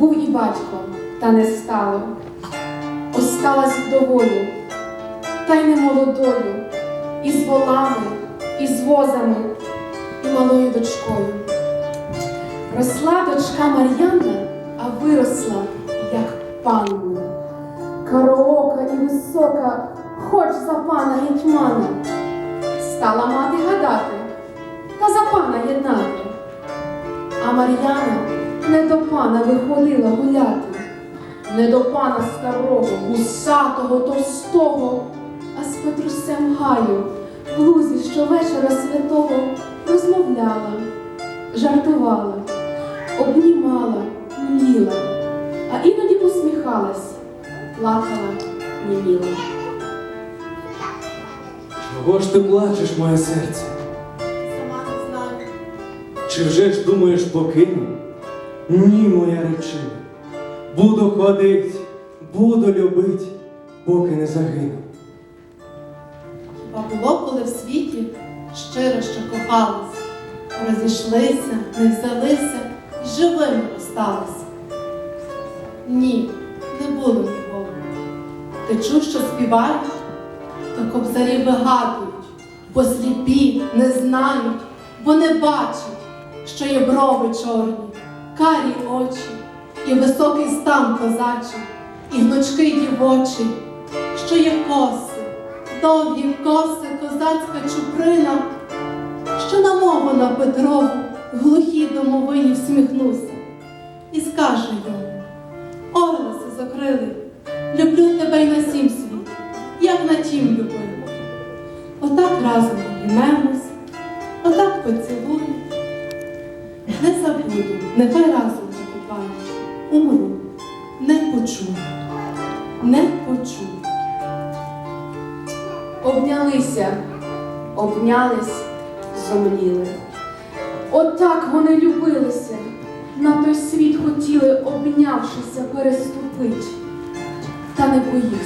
батько, та не стало. Осталась вдовою, та й не молодою, і з волами, і з возами, і малою дочкою. Росла дочка Мар'яна, а виросла, як панна. Караока і висока, хоч за пана гетьмана. Стала мати гадати, та за пана єднати. А Мар'яна не до пана виходила гуляти, не до пана старого, гусатого, товстого, а з Петрусем Гаю в лузі щовечора святого розмовляла, жартувала, обнімала, мліла, а іноді посміхалась, плакала, німіла. Чого ж ти плачеш, моє серце? Сама не знаю. Чи вже ж думаєш покину? Ні, моя речина. Буду ходить, буду любить, поки не загину. Хіба було коли в світі щиро що кохались, розійшлися, не взялися і живими осталися? Ні, не було ніколи. Ти чув, що співають, то кобзарі вигадують, бо сліпі не знають, бо не бачать, що є брови чорні, карі очі, і високий стан козачий, і гнучкий дівочий, що є коси, довгі коси, козацька чуприна, що намовила Петрову в глухій домовині всміхнуся, і скаже йому, Орлиси закрили, люблю тебе й на сім світі, як на тім любив. Отак разом обіймемось, отак поцілую. Не забуду, нехай разом закопають, умру, не почую, не почую. Обнялися, обнялись, зомліли. Отак вони любилися, на той світ хотіли, обнявшися, переступить. Та не поїх